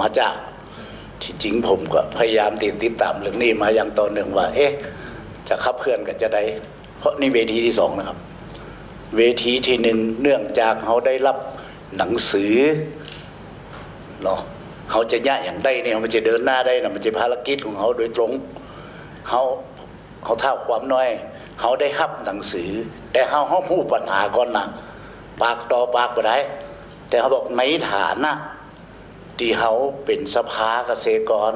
มาจากที่จริงผมก็พยายามติดติดตามเรื่องนี้มาอย่างต่อเนื่องว่า เอ๊ะ จะขับเคลื่อนกันจะได้เพราะนี่เวทีที่สองนะครับ เวทีที่หนึ่งเนื่องจากเขาได้รับหนังสือเนาะเขาจะยะอย่างได้เนี่ยมันจะเดินหน้าได้นะมันจะภารกิจของเขาโดยตรงเขาเขาเท่าความน้อยเขาได้รับหนังสือ แต่เขาเขาพูดปัญหาก่อนนะปากต่อปากไปได้ แต่เขาบอกในฐานะ ที่เขาเป็นสภาเกษตรกร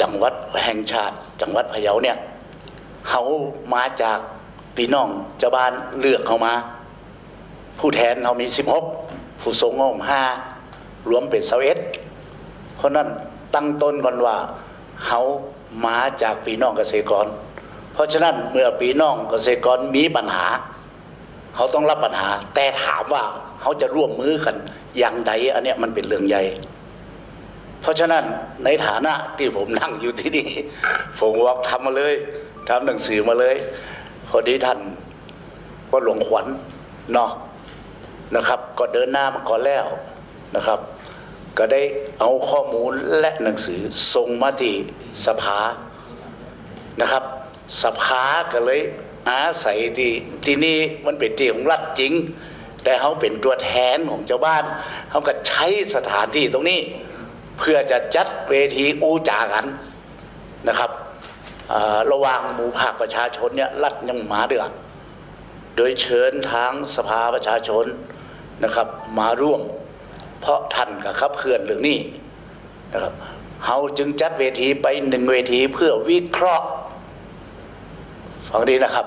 จังหวัดแห่งชาติ จังหวัดพะเยาเนี่ยเขามาจากพี่น้องเจ้าบ้านเลือกเขามา ผู้แทนเขามีสิบหกผู้ทรงเขาห้ารวมเป็นเสเอ็ดเพราะนั้นตั้งต้นก่อนว่าเขามาจากพี่น้องเกษตรกร เพราะฉะนั้นเมื่อพี่น้องเกษตรกรมีปัญหาเขาต้องรับปัญหา แต่ถามว่า เขาจะร่วมมือกันอย่างใดอันเนี้ยมันเป็นเรื่องใหญ่ เพราะฉะนั้นในฐานะที่ผมนั่งอยู่ที่นี่ผมว่าทำมาเลยทำหนังสือมาเลย พอดีท่านก็หลวงขวัญเนาะนะครับ ก็เดินหน้ามาก่อนแล้วนะครับ ก็ได้เอาข้อมูลและหนังสือส่งมาที่สภานะครับ สภาก็เลยอาศัยที่ที่นี่มันเป็นที่ของรัฐจริง แต่เขาเป็นตัวแทนของเจ้าบ้านเขาก็ใช้สถานที่ตรงนี้ เพื่อจะจัดเวทีอูจากันนะครับระหว่างหมู่ภาคประชาชนเนี่ยรัฐยังหมาเดือดโดยเชิญทางสภาประชาชนนะครับ มาร่วม เพราะท่านกับขับเคลื่อนเรื่องนี้นะครับเขาจึงจัดเวทีไปหนึ่งเวทีเพื่อวิเคราะห์ฟังดีนะครับ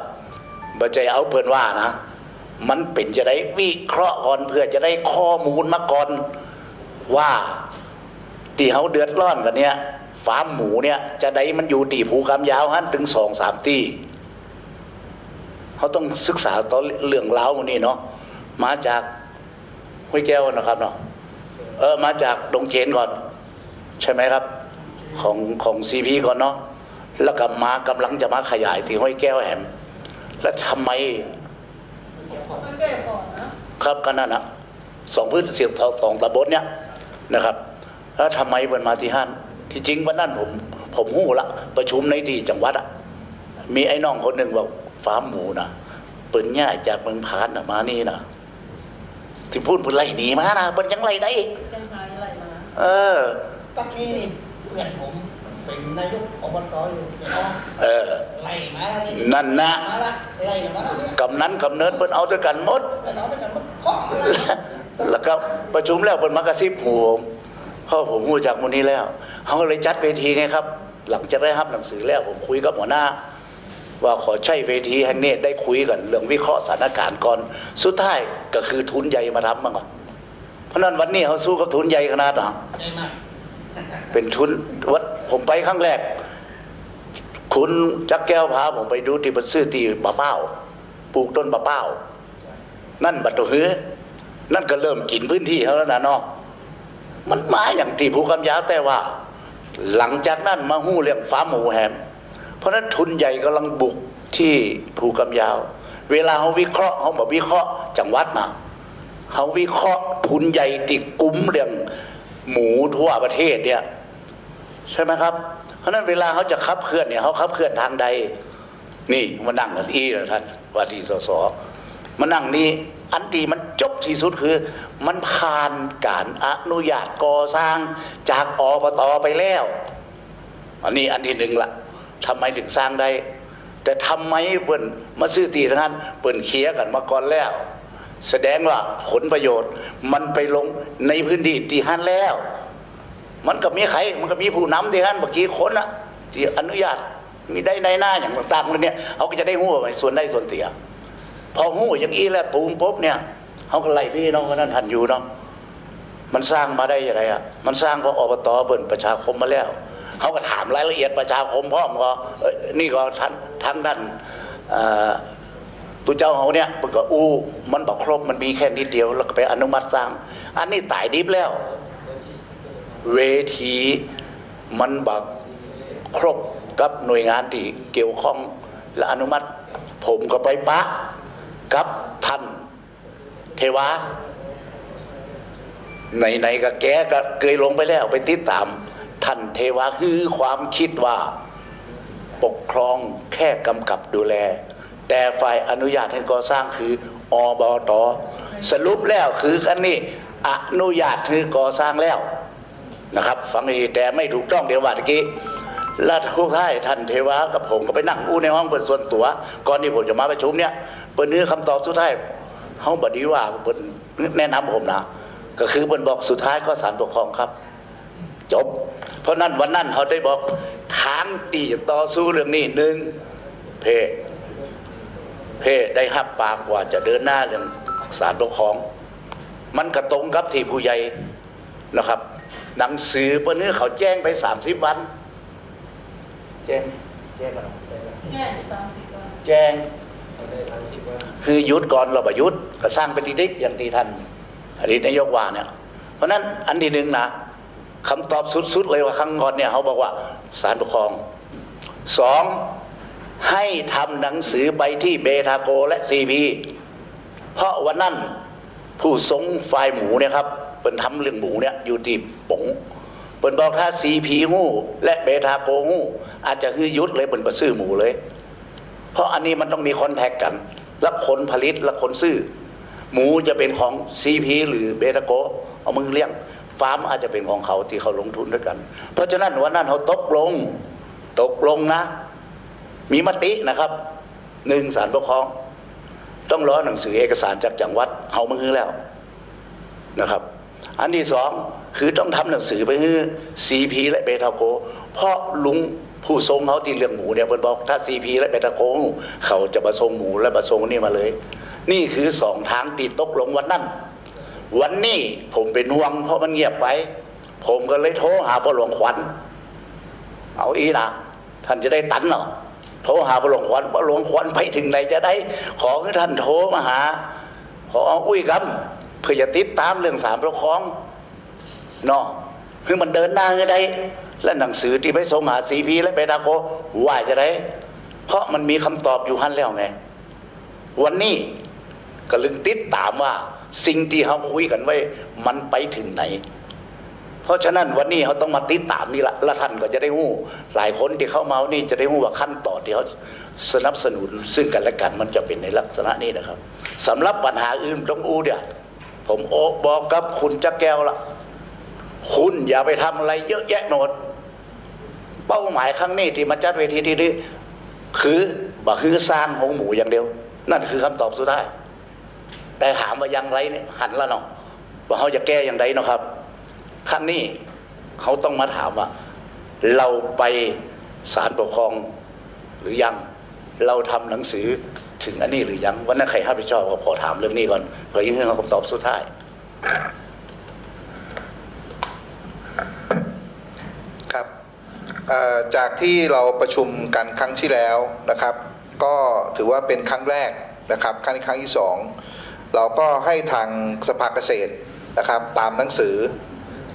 บัจใจเอาเปินว่านะ มันเป็นจะได้วิเคราะห์ก่อนเพื่อจะได้ข้อมูลมาก่อนว่าที่เขาเดือดร้อนกันเนี่ยฟาร์มหมูเนี่ยจะได้มันอยู่ตีภูกำยาวหันถึงสองสามตีเขาต้องศึกษาตอนเรื่องเล้าวมันนี่เนาะมาจากห้วยแก้วนะครับเนาะเออมาจากดงเจนก่อน ใช่ไหมครับ ของของซีพีก่อนเนาะแล้วก็มากำลังจะมาขยายที่ห้วยแก้วแหมแล้วทำไม ครับก็นั่นนะสองพื้นเสียงสองตำบลเนี่ยนะครับ แล้วทำไมมันมาที่ห้านที่จริงวันนั้นผม ผมหู้ละ ประชุมในที่จังหวัดอะมีไอ้น้องคนหนึ่งบอกฟาร์มหมูนะปืนง่ายจากเมืองพานนะมานี่นะที่พูดปืนไล่หนีมานะมันยังไล่ได้แจ้งหายอะไรมานะเออตะกี้นี่เพื่อนผม เป็นนายกอบตอยู่เดี๋ยวเอาเออไล่มาแล้วนี่นั่นนะมาละไล่มาแล้วเนี่ยกำนั้นกำเนิดเพิ่นเอาด้วยกันหมดแล้วเราด้วยกันมันเคาะมาแล้วแล้วก็ประชุมแล้วเป็นมากระซิบหูผมเพราะผมรู้จักมูลนี้แล้วเขาก็เลยจัดเวทีไงครับ หลังจากได้รับหนังสือแล้วผมคุยกับหัวหน้า ว่าขอใช้เวทีแห่งนี้ได้คุยกันเรื่องวิเคราะห์สถานการณ์ก่อนสุดท้ายก็คือทุนใหญ่มาทำมาก่อนเพราะฉะนั้นวันนี้เขาสู้กับทุนใหญ่ขนาดไหนใช่ไหมเป็นทุนวัด ผมไปครั้งแรก คุณจักแก้วพาผมไปดูที่บันซื้อตีบะเป้าปลูกต้นบะเป้านั่นบัตรหือนั่นก็เริ่มกินพื้นที่เขาแล้วนะเนาะมันมาอย่างที่ภูกำยาแต่ว่า หลังจากนั้นมาหู้เรื่องฟ้าหมูแฮม เพราะนั้นทุนใหญ่กำลังบุกที่ภูกำยาว เวลาเขาวิเคราะห์เขาบอกวิเคราะห์จังหวัดนะเขาวิเคราะห์ทุนใหญ่ติดกลุ่มเรื่องหมูทั่วประเทศเนี่ย ใช่ไหมครับ เพราะนั้นเวลาเขาจะขับเคลื่อนเนี่ยเขาขับเคลื่อนทางใด นี่มานั่งกันอีนะท่านว่าที่สสมานั่งนี่อันที่มันจบที่สุดคือ มันผ่านการอนุญาตก่อสร้างจากอบตไปแล้ว อันนี้อันที่หนึ่งละทำไมถึงสร้างได้ แต่ทำไมเปิ้นมาซื้อตีทางนั้นเปิ้นเคลียกันมาก่อนแล้ว แสดงว่าผลประโยชน์มันไปลงในพื้นที่ที่หันแล้ว มันก็มีใครมันก็มีผู้นำที่หันเมื่อกี้คนละที่อนุญาตมีได้ในหน้าอย่างต่างๆเลยเนี่ยเขาก็จะได้หู้ไปส่วนได้ส่วนเสีย พอหู้อย่างนี้แล้วตูมปุ๊บเนี่ยเขาก็ไล่พี่น้องคนนั้นทันอยู่เนาะมันสร้างมาได้ยังไงอะมันสร้างเพราะอบตเบิ่นประชาคมมาแล้วเขาก็ถามรายละเอียดประชาคมพร้อมก็นี่ก็ท่านทั้งท่านตัวเจ้าเขาเนี่ยมันก็อู้มันบอกครบมันมีแค่นิดเดียวแล้วก็ไปอนุมัติสร้าง อันนี้ตายดิบแล้ว เวทีมันบักครบกับหน่วยงานที่เกี่ยวข้องและอนุมัติ ผมก็ไปปะกับท่านเทวาไหนๆก็แกก็เคยลงไปแล้วไปติดตาม ท่านเทวาคือความคิดว่า ปกครองแค่กำกับดูแล แต่ฝ่ายอนุญาตให้ก่อสร้างคืออบตสรุปแล้วคืออันนี้อนุญาตคือก่อสร้างแล้ว นะครับ ฟังดีแต่ไม่ถูกต้องเดี๋ยวว่าตะกี้ล้วทุกท่ายท่านเทวากับผมก็ไปนั่งอู้ในห้องเปิดส่วนตัว ก่อนที่ผมจะมาประชุมเนี่ยเปิดเนื้อคำตอบสุดท้ายเขาบดีว่าเปิดแนะนำผมนะก็คือเปิดบอกสุดท้ายก็ศาลปกครองครับ จบ เพราะนั้นวันนั้นเขาได้บอกฐานตีต่อสู้เรื่องนี้หนึ่งเพเพได้หับปากว่าจะเดินหน้าเรื่องสารปกครอง มันกระตรงกับที่ผู้ใหญ่นะครับ หนังสือเพื่อเนื้อเขาแจ้งไปสามสิบวัน แจ้งแจ้งกันเหรอแค่สามสิบวันแจ้งได้สามสิบวันคือหยุดก่อนเราประยุทธ์ก็สร้างเป็นทีดิกอย่างที่ท่านอดีตนายกว่าเนี่ย เพราะฉะนั้นอันที่หนึ่งนะคำตอบสุดๆเลยว่าครั้งก่อนเนี่ยเขาบอกว่าสารปกครองสองให้ทำหนังสือไปที่เบทาโกและซีพีเพราะวันนั้นผู้ทรงฝ่ายหมูเนี่ยครับ เป็นทำเรื่องหมูเนี่ยอยู่ที่ปงเปินบอกถ้าซีพีหู้และเบทาโกหู้อาจจะคือยุดเลยเป็นประซื้อหมูเลย เพราะอันนี้มันต้องมีคอนแทคกัน และคนผลิตและคนซื้อ หมูจะเป็นของซีพีหรือเบตาโกเอามือเลี้ยงฟาร์มอาจจะเป็นของเขาที่เขาลงทุนด้วยกัน เพราะฉะนั้นวันนั้นเขาตกลง ตกลงนะ มีมตินะครับหนึ่งสารปกครอง ต้องรอหนังสือเอกสารจากจังหวัดเอามือแล้วนะครับ อันที่สองคือต้องทำหนังสือไปให้ซีพีและเบทาโก เพราะลุงผู้ทรงเขาที่เรื่องหมูเนี่ยเพิ่นบอกถ้าซีพีและเบทาโกเขาจะมาทรงหมูและมาทรงนี่มาเลย นี่คือสองทางตีตกลงวันนั้น วันนี้ผมเป็นห่วงเพราะมันเงียบไป ผมก็เลยโทรหาพ่อหลวงขวัญเอาอีนะท่านจะได้ตันเนาะโทรหาพระหลวงขวัญพระหลวงขวัญไปถึงไหนจะได้ ขอให้ท่านโทรมาหาขออาอุ้ยครับ เพื่อจะติดตามเรื่องสามประคองเนาะคือมันเดินหน้าก็ได้ และหนังสือที่ไปส่งหาซีพีและไปดาโกว่าจะได้ เพราะมันมีคำตอบอยู่หันแล้วไง วันนี้ก็ลึงติดตามว่า สิ่งที่เขาคุยกันไว้ มันไปถึงไหน เพราะฉะนั้นวันนี้เขาต้องมาติดตามนี่ละและท่านก็จะได้หู้ หลายคนที่เข้ามานี่จะได้หู้ว่าขั้นต่อที่เขาสนับสนุนซึ่งกันและกันมันจะเป็นในลักษณะนี้นะครับสำหรับปัญหาอื่นตรงอูเนี่ย ผมโอบอกกับคุณจักแก้วละคุณอย่าไปทำอะไรเยอะแยะหมดเป้าหมายครั้งนี้ที่มาจัดเวทีที่นี้คือบ่คือสร้างหงหมูอย่างเดียว นั่นคือคำตอบสุดท้าย แต่ถามว่าย่างไรเนี่ยหันแล้วเนาะว่าเขาจะแก้อย่างไรเนาะครับ ครั้งนี้เขาต้องมาถามว่า เราไปศาลปกครองหรือยัง เราทำหนังสือ ถึงอันนี้หรือยังวันนั้นใครรับผิดชอบก็ขอถามเรื่องนี้ก่อนเพื่อยิ่งให้เขาคำตอบสุดท้ายครับจากที่เราประชุมกันครั้งที่แล้วนะครับ ก็ถือว่าเป็นครั้งแรกนะครับครั้งนี้ครั้งที่สองเราก็ให้ทางสภาเกษตรนะครับ ตามหนังสือ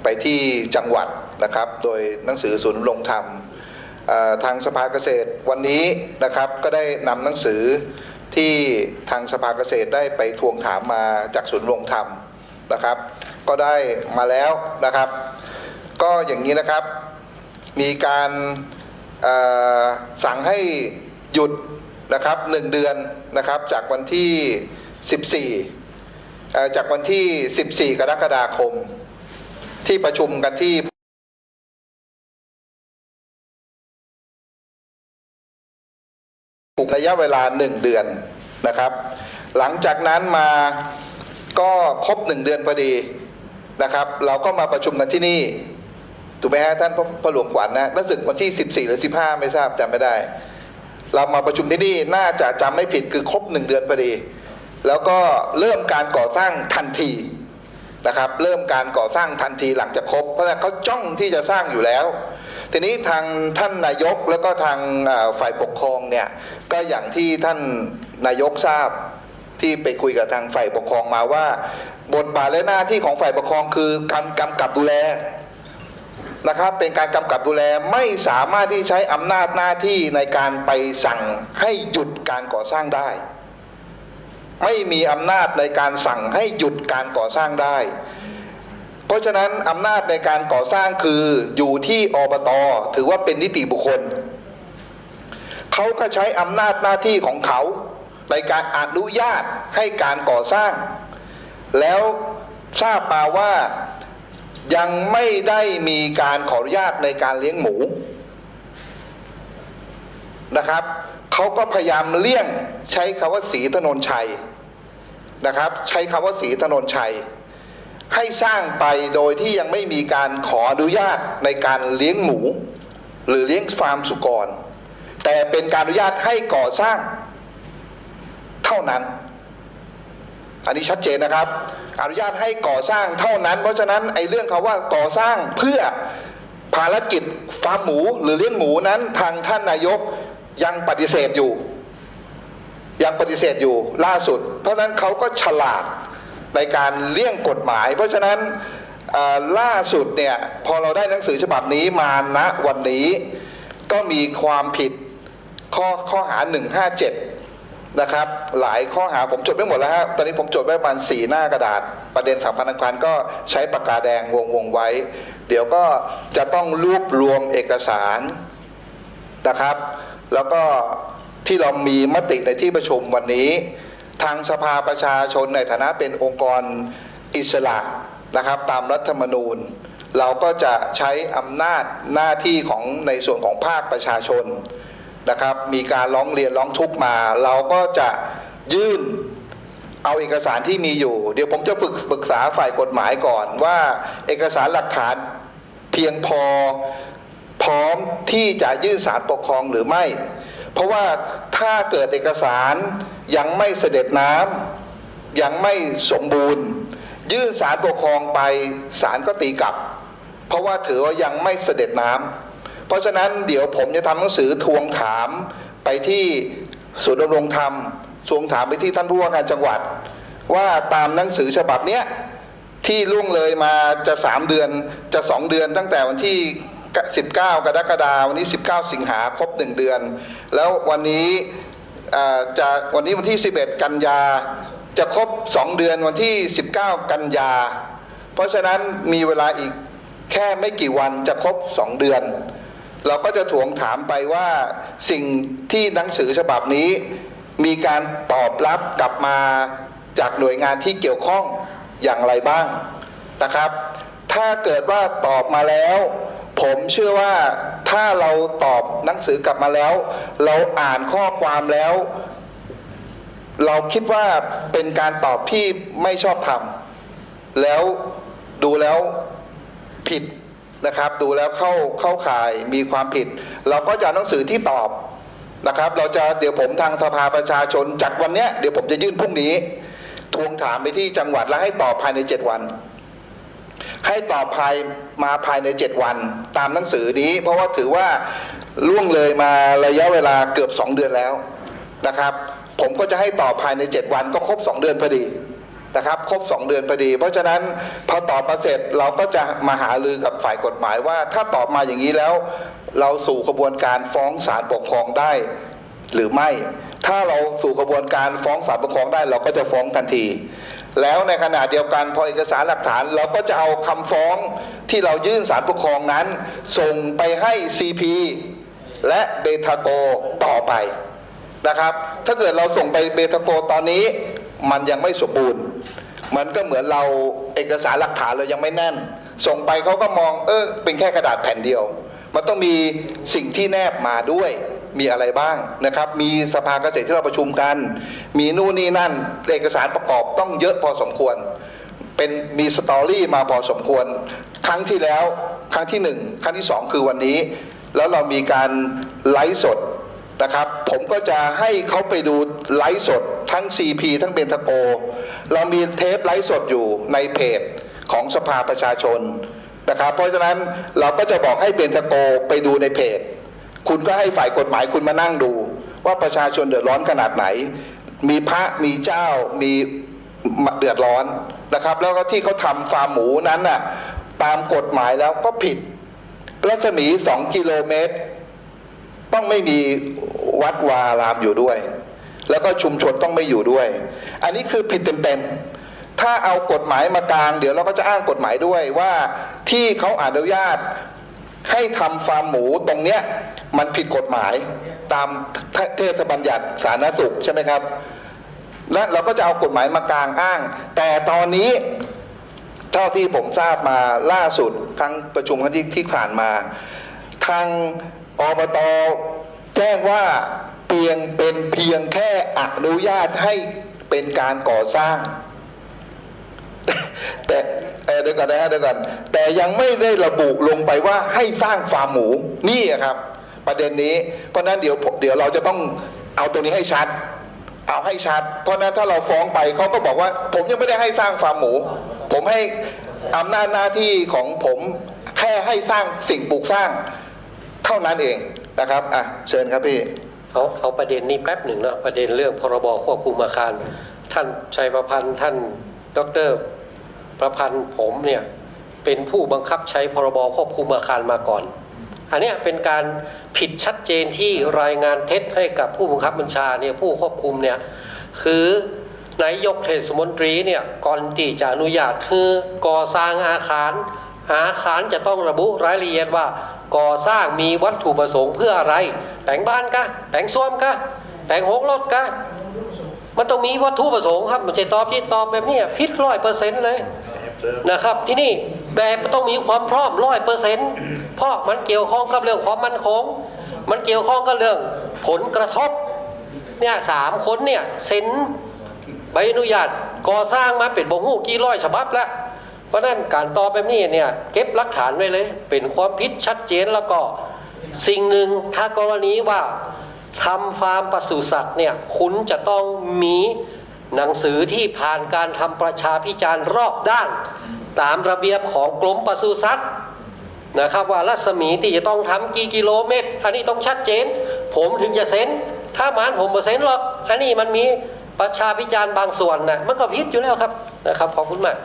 ไปที่จังหวัดนะครับ โดยหนังสือศูนย์ดำรงธรรมทางสภาเกษตรวันนี้นะครับก็ได้นำหนังสือ ที่ทางสภาเกษตรได้ไปทวงถามมาจากศูนย์รงธรรมนะครับ ก็ได้มาแล้วนะครับ ก็อย่างนี้นะครับ มีการสั่งให้หยุดนะครับหนึ่งเดือนนะครับจากวันที่ 14เอ่จากวันที่ 14 กรกฎาคม ที่ประชุมกันที่ ระยะเวลาหนึ่งเดือนนะครับ หลังจากนั้นมาก็ครบหนึ่งเดือนพอดีนะครับ เราก็มาประชุมกันที่นี่ถูกไหมฮะท่านพระหลวงขวัญนะรู้สึกวันที่ 14 หรือ 15 ไม่ทราบจำไม่ได้ เรามาประชุมที่นี่น่าจะจำไม่ผิดคือครบหนึ่งเดือนพอดี แล้วก็เริ่มการก่อสร้างทันทีนะครับ เริ่มการก่อสร้างทันทีหลังจากครบ เพราะฉะนั้นเขาจ้องที่จะสร้างอยู่แล้ว ทีนี้ทางท่านนายกแล้วก็ทางฝ่ายปกครองเนี่ยก็อย่างที่ท่านนายกทราบที่ไปคุยกับทางฝ่ายปกครองมาว่า บทบาทและหน้าที่ของฝ่ายปกครองคือการกำกับดูแลนะครับเป็นการกำกับดูแลไม่สามารถที่ใช้อำนาจหน้าที่ในการไปสั่งให้หยุดการก่อสร้างได้ ไม่มีอำนาจในการสั่งให้หยุดการก่อสร้างได้ ราะฉะนั้นอำนาจในการก่อสร้างคืออยู่ที่อบตถือว่าเป็นนิติบุคคล เขาก็ใช้อำนาจหน้าที่ของเขา ในการอนุญาตให้การก่อสร้าง แล้วทราบมาว่ายังไม่ได้มีการขออนุญาตในการเลี้ยงหมูนะครับเขาก็พยายามเลี่ยงใช้คำว่าสีถนนชัยนะครับ ใช้คำว่าสีถนนชัย ให้สร้างไปโดยที่ยังไม่มีการขออนุญาตในการเลี้ยงหมู หรือเลี้ยงฟาร์มสุกร แต่เป็นการอนุญาตให้ก่อสร้าง เท่านั้น อันนี้ชัดเจนนะครับ อนุญาตให้ก่อสร้างเท่านั้น เพราะฉะนั้นไอ้เรื่องคำว่าก่อสร้างเพื่อภารกิจฟาร์มหมูหรือเลี้ยงหมูนั้นทางท่านนายกยังปฏิเสธอยู่ ยังปฏิเสธอยู่ล่าสุด เพราะฉะนั้นเขาก็ฉลาด ในการเลี่ยงกฎหมาย เพราะฉะนั้นล่าสุดเนี่ยพอเราได้หนังสือฉบับนี้มาณวันนี้ ก็มีความผิดข้อข้อหา 157 นะครับ หลายข้อหาผมจดไม่หมดแล้วฮะตอนนี้ผมจดไว้ประมาณสี่หน้ากระดาษ ประเด็นสำคัญสำคัญก็ใช้ปากกาแดงวงวงไว้ เดี๋ยวก็จะต้องรวบรวมเอกสารนะครับ แล้วก็ที่เรามีมติในที่ประชุมวันนี้ ทางสภาประชาชนในฐานะเป็นองค์กรอิสระนะครับ ตามรัฐธรรมนูญ เราก็จะใช้อำนาจหน้าที่ของในส่วนของภาคประชาชนนะครับ มีการร้องเรียนร้องทุกข์มา เราก็จะยื่นเอาเอกสารที่มีอยู่ เดี๋ยวผมจะปรึกปรึกษาฝ่ายกฎหมายก่อนว่า เอกสารหลักฐานเพียงพอพร้อมที่จะยื่นสารปกครองหรือไม่ เพราะว่าถ้าเกิดเอกสารยังไม่เสด็จน้ำยังไม่สมบูรณ์ ยื่นสารปกครองไปศาลก็ตีกลับ เพราะว่าถือว่ายังไม่เสด็จน้ำเพราะฉะนั้นเดี๋ยวผมจะทำหนังสือทวงถามไปที่ศูนย์ดำรงธรรมทวงถามไปที่ท่านผู้ว่าการจังหวัด ว่าตามหนังสือฉบับเนี้ยที่ล่วงเลยมาจะสามเดือนจะสองเดือนตั้งแต่วันที่ 19 กรกฎาคมวันนี้ 19 สิงหาครบหนึ่งเดือน แล้ววันนี้จะวันนี้วันที่ 11 กันยา จะครบ 2 เดือนวันที่ 19 กันยา เพราะฉะนั้นมีเวลาอีกแค่ไม่กี่วันจะครบ 2 เดือน เราก็จะถวงถามไปว่าสิ่งที่หนังสือฉบับนี้ มีการตอบรับกลับมาจากหน่วยงานที่เกี่ยวข้องอย่างไรบ้างนะครับ ถ้าเกิดว่าตอบมาแล้ว ผมเชื่อว่าถ้าเราตอบหนังสือกลับมาแล้ว เราอ่านข้อความแล้ว เราคิดว่าเป็นการตอบที่ไม่ชอบธรรมแล้วดูแล้วผิดนะครับ ดูแล้วเข้าเข้าข่ายมีความผิด เราก็จะหนังสือที่ตอบนะครับ เราจะเดี๋ยวผมทางสภาประชาชนจากวันเนี้ยเดี๋ยวผมจะยื่นพรุ่งนี้ ทวงถามไปที่จังหวัดและให้ตอบภายในเจ็ดวัน ให้ตอบภายมาภายในเจ็ดวันตามหนังสือนี้ เพราะว่าถือว่าล่วงเลยมาระยะเวลาเกือบสองเดือนแล้วนะครับ ผมก็จะให้ตอบภายในเจ็ดวันก็ครบสองเดือนพอดีนะครับครบสองเดือนพอดี เพราะฉะนั้นพอตอบมาเสร็จเราก็จะมาหารือกับฝ่ายกฎหมายว่า ถ้าตอบมาอย่างนี้แล้ว เราสู่กระบวนการฟ้องศาลปกครองได้หรือไม่ ถ้าเราสู่กระบวนการฟ้องศาลปกครองได้ เราก็จะฟ้องทันที แล้วในขณะเดียวกันพอเอกสารหลักฐานเราก็จะเอาคำฟ้องที่เรายื่นศาลปกครองนั้น ส่งไปให้ CP และเบทาโกต่อไปนะครับ ถ้าเกิดเราส่งไปเบทาโกตอนนี้มันยังไม่สมบูรณ์ มันก็เหมือนเราเอกสารหลักฐานเรายังไม่แน่น ส่งไปเขาก็มองเออเป็นแค่กระดาษแผ่นเดียว มันต้องมีสิ่งที่แนบมาด้วย มีอะไรบ้างนะครับ มีสภาเกษตรที่เราประชุมกัน มีนู่นนี่นั่นเอกสารประกอบต้องเยอะพอสมควร เป็นมีสตอรี่มาพอสมควร ครั้งที่แล้วครั้งที่หนึ่งครั้งที่สองคือวันนี้ แล้วเรามีการไลฟ์สดนะครับ ผมก็จะให้เขาไปดูไลฟ์สดทั้ง CP ทั้งเบนทโก เรามีเทปไลฟ์สดอยู่ในเพจของสภาประชาชนนะครับ เพราะฉะนั้นเราก็จะบอกให้เบนทโกไปดูในเพจ คุณก็ให้ฝ่ายกฎหมายคุณมานั่งดู ว่าประชาชนเดือดร้อนขนาดไหน มีพระมีเจ้ามีเดือดร้อนนะครับ แล้วก็ที่เขาทำฟาร์มหมูนั้นน่ะตามกฎหมายแล้วก็ผิดรัศมีสองกิโลเมตร ต้องไม่มีวัดวารามอยู่ด้วย แล้วก็ชุมชนต้องไม่อยู่ด้วย อันนี้คือผิดเต็มๆถ้าเอากฎหมายมากลาง เดี๋ยวเราก็จะอ้างกฎหมายด้วยว่าที่เขาอนุญาต ให้ทำฟาร์มหมูตรงเนี้ยมันผิดกฎหมายตามเทศบัญญัติสาธารณสุขใช่ไหมครับ และเราก็จะเอากฎหมายมากลางอ้าง แต่ตอนนี้เท่าที่ผมทราบมาล่าสุดครั้งประชุมครั้งที่ที่ผ่านมา ทางอบตแจ้งว่าเพียงเป็นเพียงแค่อนุญาตให้เป็นการก่อสร้าง แต่เดี๋ยวก่อนนะฮะเดี๋ยวก่อนแต่ยังไม่ได้ระบุลงไปว่าให้สร้างฟาร์มหมูนี่ครับ ประเด็นนี้ เพราะฉะนั้นเดี๋ยวเดี๋ยวเราจะต้องเอาตรงนี้ให้ชัด เอาให้ชัด เพราะฉะนั้นถ้าเราฟ้องไปเขาก็บอกว่า ผมยังไม่ได้ให้สร้างฟาร์มหมู ผมให้อำนาจหน้าที่ของผมแค่ให้สร้างสิ่งปลูกสร้าง เท่านั้นเองนะครับอะเชิญครับพี่เอาเอาประเด็นนี้แป๊บหนึ่งนะประเด็นเรื่องพรบควบคุมอาคาร ท่านชัยประพันธ์ท่าน ดรประพันธ์ผมเนี่ยเป็นผู้บังคับใช้พรบควบคุมอาคารมาก่อน อันนี้เป็นการผิดชัดเจนที่รายงานเท็จให้กับผู้บังคับบัญชาเนี่ยผู้ควบคุมเนี่ยคือนายกเทศมนตรีเนี่ยก่อนที่จะอนุญาตคือก่อสร้างอาคาร อาคารจะต้องระบุรายละเอียดว่า ก่อสร้างมีวัตถุประสงค์เพื่ออะไร แต่งบ้านกะแต่งส้วมกะแต่งหงรถกะ มันต้องมีวัตถุประสงค์ครับมันจะตอบที่ตอบแบบนี้พิษร้อยเปอร์เซ็นต์เลยนะครับ ที่นี่แบบต้องมีความพร้อมร้อยเปอร์เซ็นต์เพราะมันเกี่ยวข้องกับเรื่องความมั่นคง มันเกี่ยวข้องกับเรื่องผลกระทบเนี่ยสามคนเนี่ยเซ็นใบอนุญาตก่อสร้างมาเป็นบ่งหูกี่ร้อยฉบับแล้วเพราะฉะนั้นการตอบแบบนี้เนี่ยเก็บหลักฐานไว้เลย เป็นความผิดชัดเจนแล้วก็สิ่งหนึ่งถ้ากรณีว่า ทำฟาร์มปศุสัตว์เนี่ยคุณจะต้องมีหนังสือที่ผ่านการทำประชาพิจารณ์รอบด้าน ตามระเบียบของกรมปศุสัตว์นะครับว่ารัศมีที่จะต้องทำกี่กิโลเมตร อันนี้ต้องชัดเจน ผมถึงจะเซ็นถ้ามานผมมาเซ็นหรอก อันนี้มันมีประชาพิจารณ์บางส่วนนะมันก็พิษอยู่แล้วครับนะครับขอบคุณมาก